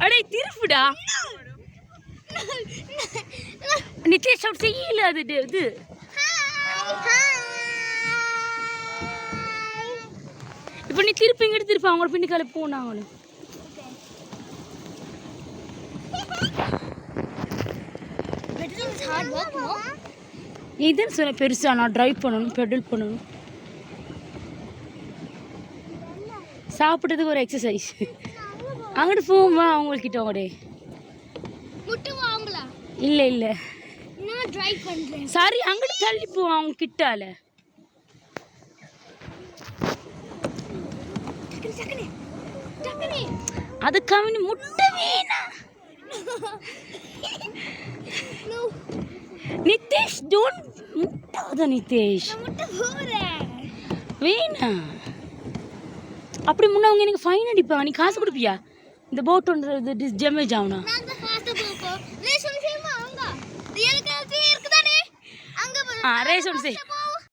அடே திருப்புடா. நிதேஷ் அப்படி செய்யல அது இது- இது. இப்போ நீ திருப்பி இங்கிட்டு திருப்பி. அவங்க பின்னுக்கால போனாங்க பெட்ரோல் தான் சொன்ன பெருசா நான் டிரைவ் பண்ணணும் பெடல் பண்ணணும். சாப்பிட்டதுக்கு ஒரு எக்ஸசைஸ் அங்கிட்டு போமா அவங்கக்கிட்ட வாங்கலாம் இல்லை இல்லை. சரி அங்கிட்டு தள்ளி போ அவங்க கிட்டால அதுக்காக நீ முட்டை வேணா நிதேஷ் டோன்ட் முட்டாத நிதேஷ் வேணா அப்படி முன்னவங்க எனக்கு ஃபைன் அடிப்பாங்க நீ காசு கொடுப்பியா இந்த போட் ஒன்று டேமேஜ் ஆகுனா நான் தான்